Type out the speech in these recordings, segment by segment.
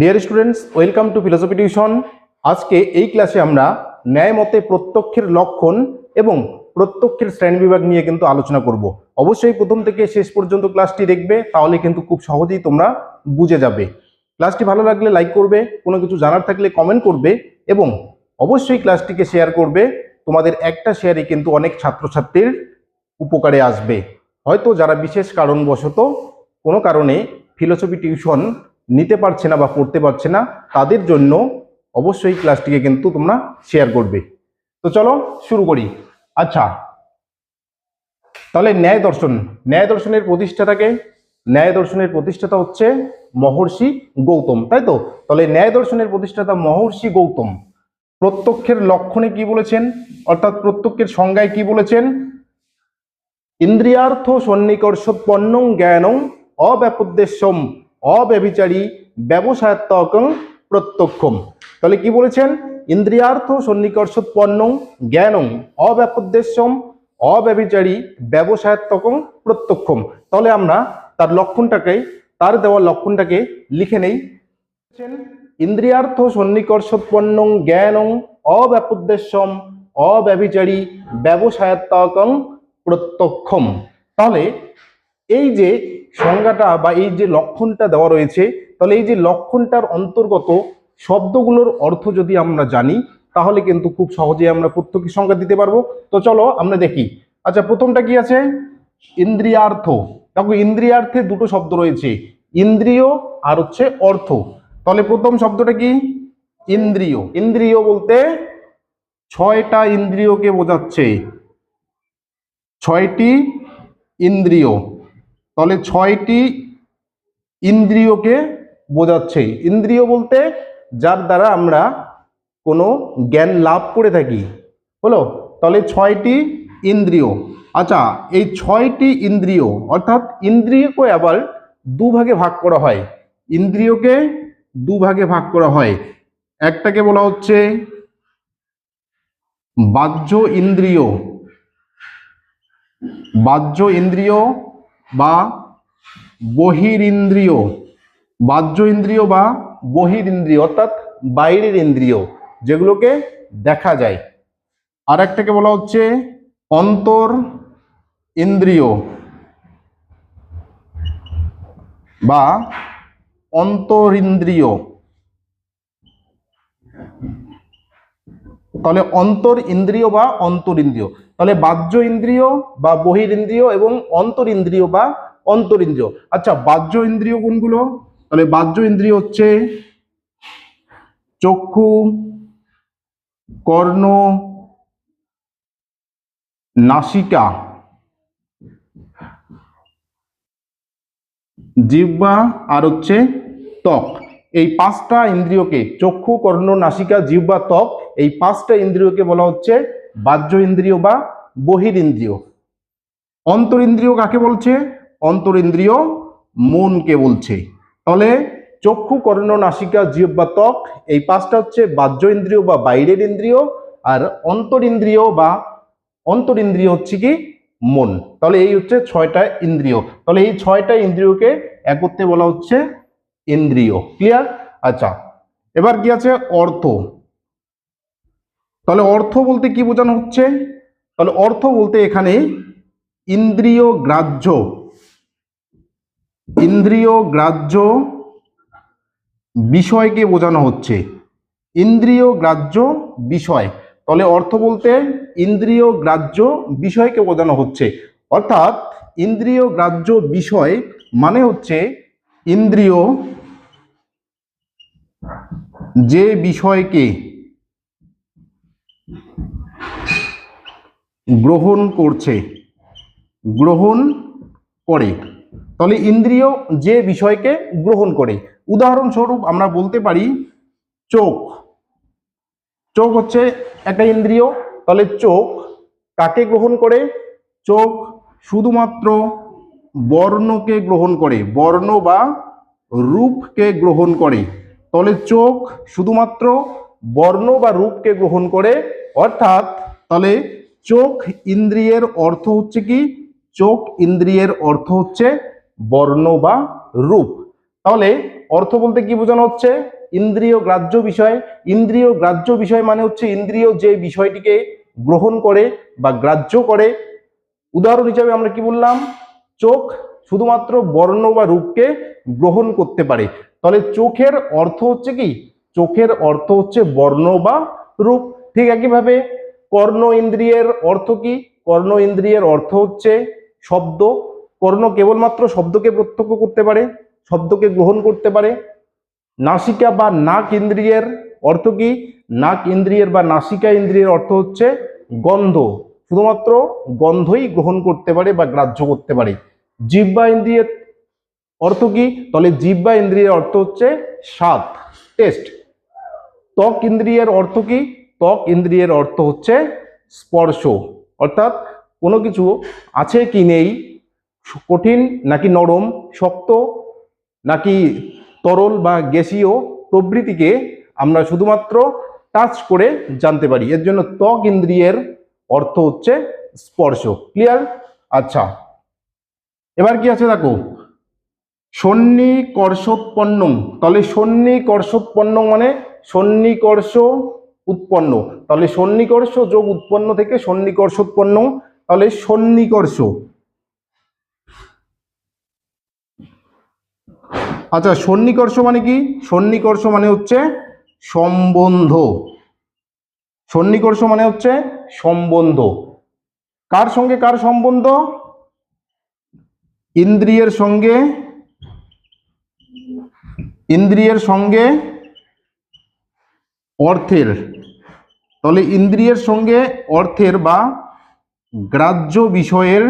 Dear students welcome to philosophy tuition আজকে এই ক্লাসে আমরা ন্যায় মতে প্রত্যক্ষের লক্ষণ এবং প্রত্যক্ষের শ্রেণি বিভাগ নিয়ে কিন্তু আলোচনা করব। অবশ্যই প্রথম থেকে শেষ পর্যন্ত ক্লাসটি দেখবে, তাহলে কিন্তু খুব সহজেই তোমরা বুঝে যাবে। ক্লাসটি ভালো লাগলে লাইক করবে, কোনো কিছু জানার থাকলে কমেন্ট করবে এবং অবশ্যই ক্লাসটিকে শেয়ার করবে। তোমাদের একটা শেয়ারে কিন্তু অনেক ছাত্রছাত্রীর উপকারে আসবে। হয়তো যারা বিশেষ কারণবশত কোনো কারণে ফিলোসফি টিউশন নিতে পারছে না বা পড়তে পারছে না, তাদের জন্য অবশ্যই ক্লাসটিকে কিন্তু তোমরা শেয়ার করবে। তো চলো শুরু করি। আচ্ছা তাহলে ন্যায় দর্শন। ন্যায় দর্শনের প্রতিষ্ঠাতাকে, ন্যায় দর্শনের প্রতিষ্ঠাতা হচ্ছে মহর্ষি গৌতম, তাই তো? তাহলে ন্যায় দর্শনের প্রতিষ্ঠাতা মহর্ষি গৌতম, প্রত্যক্ষের লক্ষণে কি বলেছেন? অর্থাৎ প্রত্যক্ষের সংজ্ঞায় কি বলেছেন? ইন্দ্রিয়ার্থ সন্নিকর্ষোৎপন্ন জ্ঞানং অব্যাপোদ্দেশ্যম অব্যভিচারী ব্যবসায়ত্মকং প্রত্যক্ষম তাহলে কি বলেছেন? ইন্দ্রিয়ার্থ সন্নিকর্ষোৎপন্ন জ্ঞানং অব্যাপোদ্দেশ্যম অব্যভিচারী ব্যবসায়ত্মকং প্রত্যক্ষম। তাহলে আমরা তার লক্ষণটাকে, তার দেওয়া লক্ষণটাকে লিখে নেই। ইন্দ্রিয়ার্থ সন্নিকর্ষোৎপন্ন জ্ঞানং অব্যাপোদ্দেশ্যম অব্যভিচারী ব্যবসায়ত্মকং প্রত্যক্ষম। তাহলে এই যে সংজ্ঞাটা বা এই যে লক্ষণটা দেওয়া রয়েছে, তাহলে এই যে লক্ষণটার অন্তর্গত শব্দগুলোর অর্থ যদি আমরা জানি, তাহলে কিন্তু খুব সহজে আমরা প্রত্যেক সংজ্ঞা দিতে পারব। তো চলো আমরা দেখি। আচ্ছা প্রথমটা কি আছে? ইন্দ্রিয়ার্থ। দেখো, ইন্দ্রিয়ার্থে দুটো শব্দ রয়েছে, ইন্দ্রিয় আর হচ্ছে অর্থ। তাহলে প্রথম শব্দটা কি? ইন্দ্রিয়। ইন্দ্রিয় বলতে ছয়টা ইন্দ্রিয়কে বোঝাচ্ছে। ছয়টি ইন্দ্রিয়। তাহলে ছয়টি ইন্দ্রিয়কে বোঝাচ্ছে। ইন্দ্রিয় বলতে যার দ্বারা আমরা কোনো জ্ঞান লাভ করে থাকি। হলো? তাহলে ছয়টি ইন্দ্রিয়। আচ্ছা এই ছয়টি ইন্দ্রিয়, অর্থাৎ ইন্দ্রিয়কে আবার দুভাগে ভাগ করা হয়। ইন্দ্রিয়কে দুভাগে ভাগ করা হয়। একটাকে বলা হচ্ছে বাহ্য ইন্দ্রিয়। বাহ্য ইন্দ্রিয় বা বহির ইন্দ্রিয় বাহ্য ইন্দ্রিয় বা বহির ইন্দ্রিয় অর্থাৎ বাইরের ইন্দ্রিয় যেগুলোকে দেখা যায়। আর একটাকে বলা হচ্ছে অন্তর ইন্দ্রিয় বা অন্তরিন্দ্রিয়। তাহলে অন্তর ইন্দ্রিয় বা অন্তরিন্দ্রিয়। তাহলে বাহ্য ইন্দ্রিয় বা বহির ইন্দ্রিয় এবং অন্তর ইন্দ্রিয় বা অন্তর ইন্দ্রিয় আচ্ছা বাহ্য ইন্দ্রিয় কোনগুলো? তাহলে বাহ্য ইন্দ্রিয় হচ্ছে চক্ষু, কর্ণ, নাসিকা, জিহ্বা আর হচ্ছে ত্বক। এই পাঁচটা ইন্দ্রিয়কে, চক্ষু, কর্ণ, নাসিকা, জিহ্বা, ত্বক, এই পাঁচটা ইন্দ্রিয়কে বলা হচ্ছে বাহ্য ইন্দ্রিয় বা বহির ইন্দ্রিয় অন্তরিন্দ্রিয় কাকে বলছে? অন্তরিন্দ্রিয় মনকে বলছে। তাহলে চক্ষু, কর্ণ, নাসিকা জিহ্বা ত্বক, এই পাঁচটা হচ্ছে বাহ্য ইন্দ্রিয় বা বাইরের ইন্দ্রিয়, আর অন্তরিন্দ্রিয় বা অন্তরিন্দ্রিয় হচ্ছে কি? মন। তাহলে এই হচ্ছে ছয়টা ইন্দ্রিয়। তাহলে এই ছয়টা ইন্দ্রিয়কে একত্রে বলা হচ্ছে ইন্দ্রিয়। ক্লিয়ার আচ্ছা। এবার কি আছে? অর্থ। তাহলে অর্থ বলতে কি বোঝানো হচ্ছে? তাহলে অর্থ বলতে এখানে ইন্দ্রিয় গ্রাহ্য। ইন্দ্রিয় গ্রাহ্য বিষয়কে বোঝানো হচ্ছে। ইন্দ্রিয় গ্রাহ্য বিষয়। তাহলে অর্থ বলতে ইন্দ্রিয় গ্রাহ্য বিষয়কে বোঝানো হচ্ছে। অর্থাৎ ইন্দ্রিয় গ্রাহ্য বিষয় মানে হচ্ছে ইন্দ্রিয় যে বিষয়কে গ্রহণ করছে। গ্রহণ করে। তাহলে ইন্দ্রিয় যে বিষয়কে গ্রহণ করে। উদাহরণস্বরূপ আমরা বলতে পারি, চোখ। চোখ হচ্ছে একটা ইন্দ্রিয়। তাহলে চোখ কাকে গ্রহণ করে? চোখ শুধুমাত্র বর্ণকে গ্রহণ করে। বর্ণ বা রূপকে গ্রহণ করে। তাহলে চোখ শুধুমাত্র বর্ণ বা রূপকে গ্রহণ করে। অর্থাৎ তাহলে চোখ ইন্দ্রিয়ের অর্থ হচ্ছে কি? চোখ ইন্দ্রিয়ের অর্থ হচ্ছে বর্ণ বা রূপ। তাহলে অর্থ বলতে কি বোঝানো হচ্ছে? ইন্দ্রিয় গ্রাহ্য বিষয়। ইন্দ্রিয় গ্রাহ্য বিষয় মানে হচ্ছে ইন্দ্রিয় যে বিষয়টিকে গ্রহণ করে বা গ্রাহ্য করে। উদাহরণ হিসাবে আমরা কি বললাম? চোখ শুধুমাত্র বর্ণ বা রূপকে গ্রহণ করতে পারে। তাহলে চোখের অর্থ হচ্ছে কি? চোখের অর্থ হচ্ছে বর্ণ বা রূপ। ঠিক একইভাবে কর্ণ ইন্দ্রিয়ের অর্থ কি? কর্ণ ইন্দ্রিয়ের অর্থ হচ্ছে শব্দ। কর্ণ কেবলমাত্র শব্দকে প্রত্যক্ষ করতে পারে, শব্দকে গ্রহণ করতে পারে। নাসিকা বা নাক ইন্দ্রিয়ের অর্থ কি? নাক ইন্দ্রিয়ের বা নাসিকা ইন্দ্রিয়ের অর্থ হচ্ছে গন্ধ। শুধুমাত্র গন্ধই গ্রহণ করতে পারে বা গ্রাহ্য করতে পারে। জিহ্বা ইন্দ্রিয়ের অর্থ কি? তাহলে জিহ্বা ইন্দ্রিয়ের অর্থ হচ্ছে স্বাদ, টেস্ট। ত্বক ইন্দ্রিয়ের অর্থ কি? ত্বক ইন্দ্রিয়ের অর্থ হচ্ছে স্পর্শ। অর্থাৎ কোনো কিছু আছে কি নেই, কঠিন নাকি নরম, শক্ত নাকি তরল বা গ্যাসীয় প্রভৃতিকে আমরা শুধুমাত্র টাচ করে জানতে পারি। এর জন্য ত্বক ইন্দ্রিয়ের অর্থ হচ্ছে স্পর্শ। ক্লিয়ার আচ্ছা। এবার কি আছে দেখো? সন্নিকর্ষোৎপন্ন। তাহলে সন্নিকর্ষোৎপন্ন মানে সন্নিকর্ষ উৎপন্ন। তাহলে সন্নিকর্ষ যোগ উৎপন্ন থেকে সন্নিকর্ষ উৎপন্ন। তাহলে সন্নিকর্ষ। আচ্ছা সন্নিকর্ষ মানে কি? সন্নিকর্ষ মানে হচ্ছে সম্বন্ধ। সন্নিকর্ষ মানে হচ্ছে সম্বন্ধ। কার সঙ্গে কার সম্বন্ধ? ইন্দ্রিয়ের সঙ্গে। ইন্দ্রিয়ের সঙ্গে অর্থের। তাহলে ইন্দ্রিয়ের সঙ্গে অর্থের বা গ্রাহ্য বিষয়ের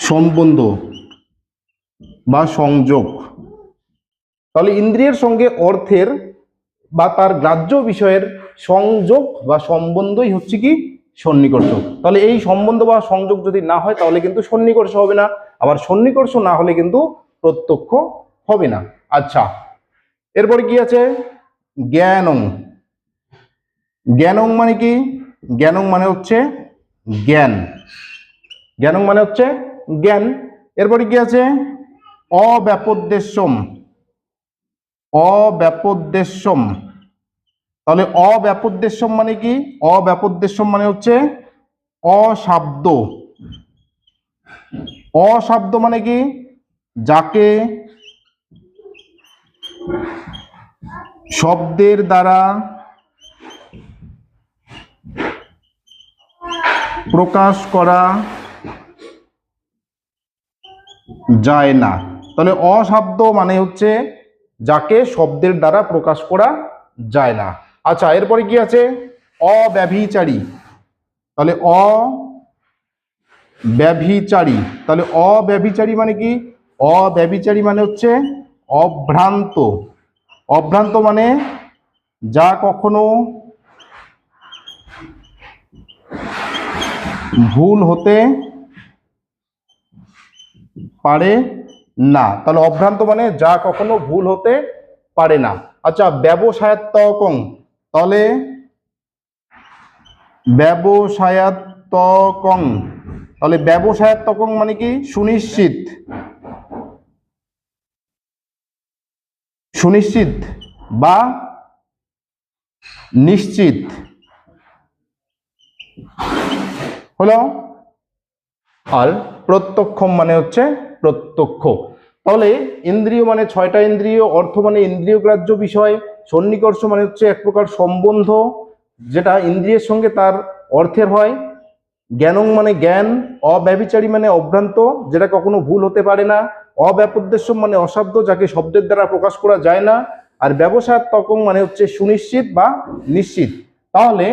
সম্বন্ধ বা সংযোগ। তাহলে ইন্দ্রিয়ের সঙ্গে অর্থের বা তার গ্রাহ্য বিষয়ের সংযোগ বা সম্বন্ধই হচ্ছে কি সন্নিকর্ষ। তাহলে এই সম্বন্ধ বা সংযোগ যদি না হয়, তাহলে কিন্তু সন্নিকর্ষ হবে না। আবার সন্নিকর্ষ না হলে কিন্তু প্রত্যক্ষ হবে না। আচ্ছা এরপরে কি আছে? জ্ঞানং। জ্ঞানং মানে কি? জ্ঞানং মানে হচ্ছে জ্ঞান। জ্ঞানং মানে হচ্ছে জ্ঞান। এরপরে কি আছে? অব্যাপোদ্দেশ্যম। অব্যাপোদ্দেশ্যম। তাহলে অব্যাপোদ্দেশ্যম মানে কি? অব্যাপোদ্দেশ্যম মানে হচ্ছে অশাব্দ। অশাব্দ মানে কি? যাকে শব্দের দ্বারা প্রকাশ করা যায় না। তাহলে অশব্দ মানে হচ্ছে যাকে শব্দের দ্বারা প্রকাশ করা যায় না। আচ্ছা এরপরে কি আছে? অব্যভিচারী। তাহলে অ ব্যভিচারী তাহলে অব্যভিচারী মানে কি? অব্যভিচারী মানে হচ্ছে অভ্রান্ত। অভ্রান্ত মানে যা কখনো ভুল হতে পারে না। তাহলে অভ্রান্ত মানে যা কখনো ভুল হতে পারে না। আচ্ছা ব্যবসায়াত্মকং। তাহলে ব্যবসায়াত্মকং। তাহলে ব্যবসায়াত্মকং মানে কি? সুনিশ্চিত। সুনিশ্চিত বা নিশ্চিত? হলো আর প্রত্যক্ষম মানে হচ্ছে প্রত্যক্ষ। তাহলে ইন্দ্রিয় মানে ছয়টা ইন্দ্রিয়, অর্থ মানে ইন্দ্রিয় গ্রাহ্য বিষয়, সন্নিকর্ষ মানে হচ্ছে এক প্রকার সম্বন্ধ, যেটা ইন্দ্রিয়ের সঙ্গে তার অর্থের হয়। জ্ঞানং মানে জ্ঞান, অব্যভিচারী মানে অভ্রান্ত, যেটা কখনো ভুল হতে পারে না। অব্যাপোদ্দেশ্য মানে অশব্দ যাকে শব্দের দ্বারা প্রকাশ করা যায় না, আর ব্যবসার তকং মানে হচ্ছে সুনিশ্চিত বা নিশ্চিত। তাহলে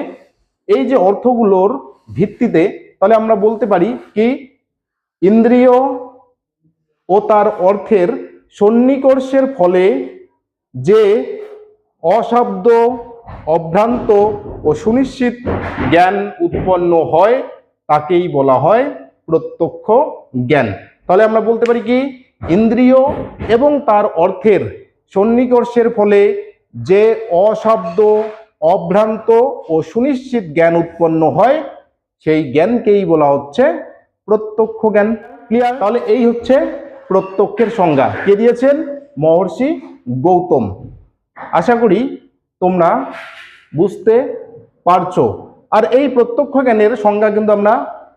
এই যে অর্থগুলোর ভিত্তিতে, তাহলে আমরা বলতে পারি কি, ইন্দ্রিয় ও তার অর্থের সন্নিকর্ষের ফলে যে অশব্দ, অভ্রান্ত ও সুনিশ্চিত জ্ঞান উৎপন্ন হয়, তাকেই বলা হয় প্রত্যক্ষ জ্ঞান। তাহলে আমরা বলতে পারি কি ইন্দ্রিয় এবং তার অর্থের সন্নিকর্ষের ফলে যে অশব্দ, অভ্রান্ত ও সুনিশ্চিত জ্ঞান উৎপন্ন হয়, সেই জ্ঞানকেই বলা হচ্ছে প্রত্যক্ষ জ্ঞান। ক্লিয়ার তাহলে এই হচ্ছে প্রত্যক্ষের সংজ্ঞা। কে দিয়েছেন? মহর্ষি গৌতম। আশা করি তোমরা বুঝতে পারছ। আর এই প্রত্যক্ষ জ্ঞানের সংজ্ঞা কিন্তু আমরা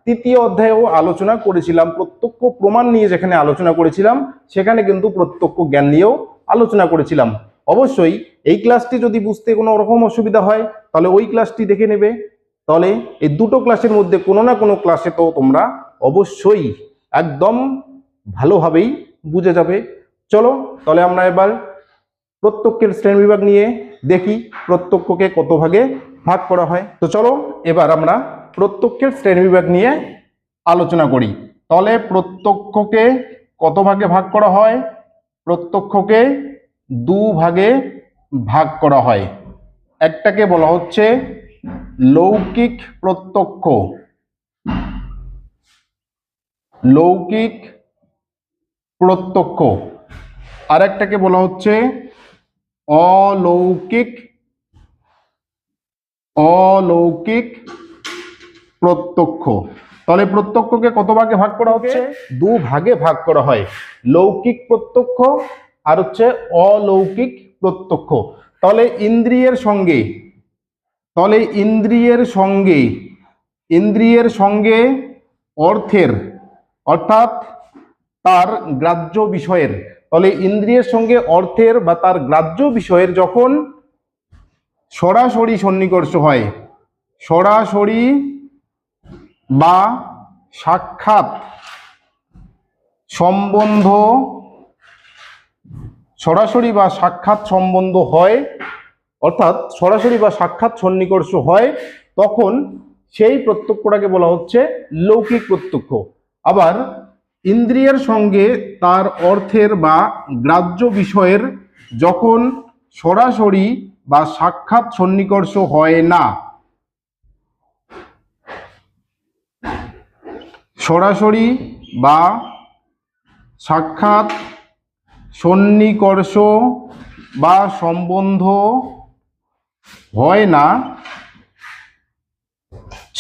তৃতীয় অধ্যায়েও আলোচনা করেছিলাম, প্রত্যক্ষ প্রমাণ নিয়ে যেখানে আলোচনা করেছিলাম, সেখানে কিন্তু প্রত্যক্ষ জ্ঞান নিয়েও আলোচনা করেছিলাম। অবশ্যই এই ক্লাসটি যদি বুঝতে কোনো রকম অসুবিধা হয়, তাহলে ওই ক্লাসটি দেখে নেবে। তাহলে এই দুটো ক্লাসের মধ্যে কোনো না কোনো ক্লাসে তো তোমরা অবশ্যই একদম ভালোভাবেই বুঝে যাবে। চলো, তাহলে আমরা এবার প্রত্যক্ষের শ্রেণি বিভাগ নিয়ে দেখি প্রত্যক্ষকে কত ভাগে ভাগ করা হয়। তো চলো, এবার আমরা প্রত্যক্ষের শ্রেণি বিভাগ নিয়ে আলোচনা করি। তাহলে প্রত্যক্ষকে কত ভাগে ভাগ করা হয়? প্রত্যক্ষকে দু ভাগে ভাগ করা হয়। একটাকে বলা হচ্ছে লৌকিক প্রত্যক্ষ। লৌকিক প্রত্যক্ষ। আর একটাকে বলা হচ্ছে অলৌকিক অলৌকিক প্রত্যক্ষ। তাহলে প্রত্যক্ষকে কত ভাগে ভাগ করা হচ্ছে? দু ভাগে ভাগ করা হয়। লৌকিক প্রত্যক্ষ আর হচ্ছে অলৌকিক প্রত্যক্ষ। তাহলে ইন্দ্রিয়ের সঙ্গে তাহলে ইন্দ্রিয়ের সঙ্গে ইন্দ্রিয়ের সঙ্গে অর্থের অর্থাৎ তার গ্রাহ্য বিষয়ের তাহলে ইন্দ্রিয়ের সঙ্গে অর্থের বা তার গ্রাহ্য বিষয়ের যখন সরাসরি সন্নিকর্ষ হয় সরাসরি বা সাক্ষাৎ সম্বন্ধ সরাসরি বা সাক্ষাৎ সম্বন্ধ হয়, অর্থাৎ সরাসরি বা সাক্ষাৎ সন্নিকর্ষ হয়, তখন সেই প্রত্যক্ষটাকে বলা হচ্ছে লৌকিক প্রত্যক্ষ। আবার ইন্দ্রিয়ের সঙ্গে তার অর্থের বা গ্রাহ্য বিষয়ের যখন সরাসরি বা সাক্ষাৎ সন্নিকর্ষ হয় না সরাসরি বা সাক্ষাৎ সন্নিকর্ষ বা সম্বন্ধ হয় না,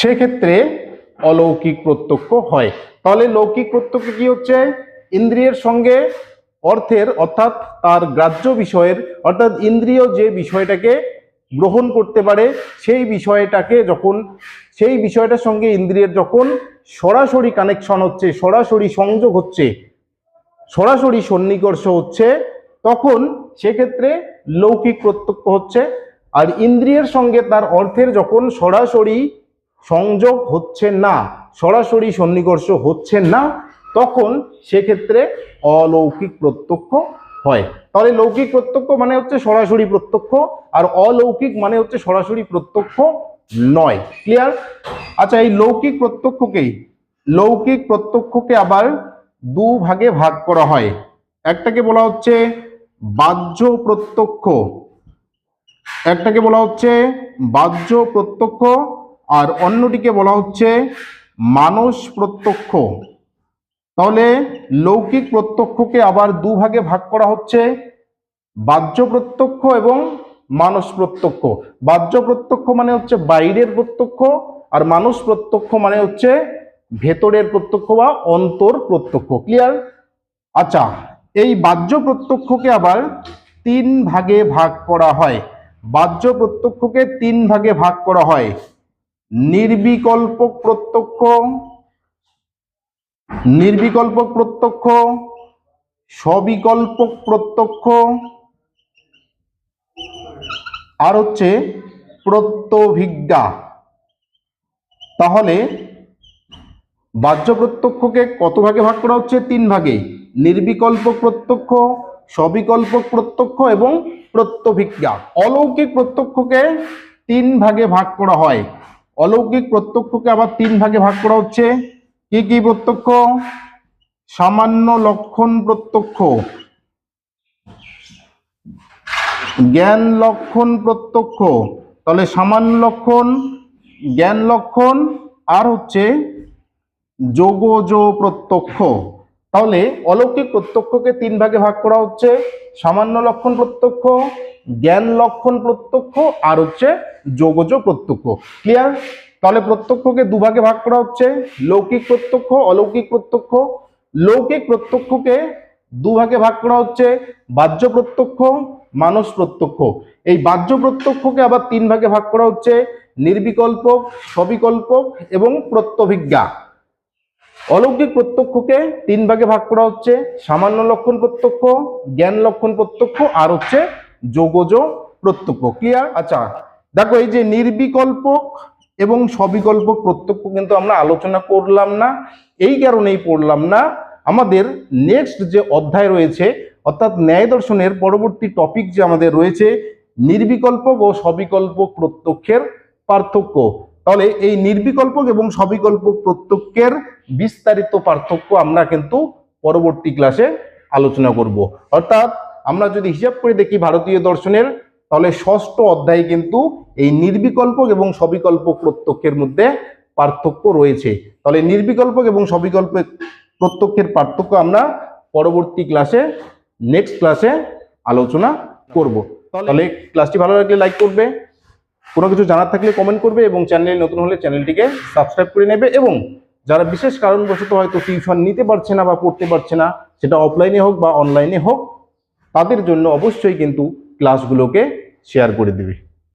সেক্ষেত্রে অলৌকিক প্রত্যক্ষ হয়। তাহলে লৌকিক প্রত্যক্ষ কি হচ্ছে? ইন্দ্রিয়ের সঙ্গে অর্থের, অর্থাৎ তার গ্রাহ্য বিষয়ের, অর্থাৎ ইন্দ্রিয় যে বিষয়টাকে গ্রহণ করতে পারে, সেই বিষয়টাকে যখন, সেই বিষয়টার সঙ্গে ইন্দ্রিয়ের যখন সরাসরি কানেকশন হচ্ছে, সরাসরি সংযোগ হচ্ছে, সরাসরি সন্নিকর্ষ হচ্ছে, তখন সেক্ষেত্রে লৌকিক প্রত্যক্ষ হচ্ছে, আর ইন্দ্রিয়ের সঙ্গে তার অর্থের যখন সরাসরি সংযোগ হচ্ছে না, সরাসরি সন্নিকর্ষ হচ্ছে না, তখন সেক্ষেত্রে অলৌকিক প্রত্যক্ষ হয়। তাহলে লৌকিক প্রত্যক্ষ মানে হচ্ছে সরাসরি প্রত্যক্ষ আর অলৌকিক মানে হচ্ছে সরাসরি প্রত্যক্ষ নয়। ক্লিয়ার আচ্ছা এই লৌকিক প্রত্যক্ষকেই, লৌকিক প্রত্যক্ষকে আবার দু ভাগে ভাগ করা হয়। একটাকে বলা হচ্ছে বাহ্য প্রত্যক্ষ, একটাকে বলা হচ্ছে বাহ্য প্রত্যক্ষ আর অন্যটিকে বলা হচ্ছে মানস প্রত্যক্ষ। তাহলে লৌকিক প্রত্যক্ষকে আবার দুভাগে ভাগ করা হচ্ছে। বাহ্য প্রত্যক্ষ এবং মানস প্রত্যক্ষ। বাহ্য প্রত্যক্ষ মানে হচ্ছে বাইরের প্রত্যক্ষ আর মানস প্রত্যক্ষ মানে হচ্ছে ভেতরের প্রত্যক্ষ বা অন্তর প্রত্যক্ষ। ক্লিয়ার? আচ্ছা এই বাহ্য প্রত্যক্ষকে আবার তিন ভাগে ভাগ করা হয়। বাহ্য প্রত্যক্ষকে তিন ভাগে ভাগ করা হয়। নির্বিকল্প প্রত্যক্ষ নির্বিকল্প প্রত্যক্ষ, সবিকল্প প্রত্যক্ষ, আর হচ্ছে প্রত্যভিজ্ঞা। তাহলে বাহ্য প্রত্যক্ষকে কত ভাগে ভাগ করা হচ্ছে? তিন ভাগে। নির্বিকল্প প্রত্যক্ষ, সবিকল্প প্রত্যক্ষ এবং প্রত্যভিজ্ঞা। অলৌকিক প্রত্যক্ষকে তিন ভাগে ভাগ করা হয়। অলৌকিক প্রত্যক্ষকে আবার তিন ভাগে ভাগ করা হচ্ছে কি কি প্রত্যক্ষ? সামান্য লক্ষণ প্রত্যক্ষ। জ্ঞান লক্ষণ প্রত্যক্ষ। তাহলে সামান্য লক্ষণ, জ্ঞান লক্ষণ, আর হচ্ছে যোগজ প্রত্যক্ষ। তাহলে অলৌকিক প্রত্যক্ষকে তিন ভাগে ভাগ করা হচ্ছে। সামান্য লক্ষণ প্রত্যক্ষ, জ্ঞান লক্ষণ প্রত্যক্ষ, আর হচ্ছে যোগজ প্রত্যক্ষ। ক্লিয়ার তাহলে প্রত্যক্ষকে দুভাগে ভাগ করা হচ্ছে। লৌকিক প্রত্যক্ষ, অলৌকিক প্রত্যক্ষ। লৌকিক প্রত্যক্ষকে দুভাগে ভাগ করা হচ্ছে। বাহ্য প্রত্যক্ষ, মানস প্রত্যক্ষ। এই বাহ্য প্রত্যক্ষকে আবার তিন ভাগে ভাগ করা হচ্ছে। নির্বিকল্পক সবিকল্পক এবং প্রত্যভিজ্ঞা। অলৌকিক প্রত্যক্ষকে তিন ভাগে ভাগ করা হচ্ছে। সামান্য লক্ষণ প্রত্যক্ষ, জ্ঞান লক্ষণ প্রত্যক্ষ আর হচ্ছে যোগজ প্রত্যক্ষ। ক্লিয়ার আচ্ছা। দেখো এই যে নির্বিকল্পক এবং সবিকল্পক প্রত্যক্ষ কিন্তু আমরা আলোচনা করলাম না, এই কারণেই পড়লাম না। আমাদের নেক্সট যে অধ্যায় রয়েছে, অর্থাৎ ন্যায় দর্শনের পরবর্তী টপিক যে আমাদের রয়েছে, নির্বিকল্প ও সবিকল্পক প্রত্যক্ষের পার্থক্য। তাহলে এই নির্বিকল্পক এবং সবিকল্পক প্রত্যক্ষের বিস্তারিত পার্থক্য আমরা কিন্তু পরবর্তী ক্লাসে আলোচনা করব। অর্থাৎ আমরা যদি হিসাব করে দেখি ভারতীয় দর্শনের তাহলে ষষ্ঠ অধ্যায়ে কিন্তু এই নির্বিকল্পক এবং সবিকল্পক প্রত্যক্ষের মধ্যে পার্থক্য রয়েছে। তাহলে নির্বিকল্পক এবং সবিকল্পক প্রত্যক্ষের পার্থক্য আমরা পরবর্তী ক্লাসে নেক্সট ক্লাসে আলোচনা করব। তাহলে ক্লাসটি ভালো লাগলে লাইক করবে কোনো কিছু জানার থাকলে কমেন্ট করবে এবং চ্যানেলে নতুন হলে চ্যানেলটিকে সাবস্ক্রাইব করে নেবে এবং যারা বিশেষ কারণবশত হয়তো টিউশন নিতে পারছে না বা পড়তে পারছে না সেটা অফলাইনে হোক বা অনলাইনে হোক তাদের জন্য অবশ্যই কিন্তু ক্লাসগুলোকে শেয়ার করে দিবে।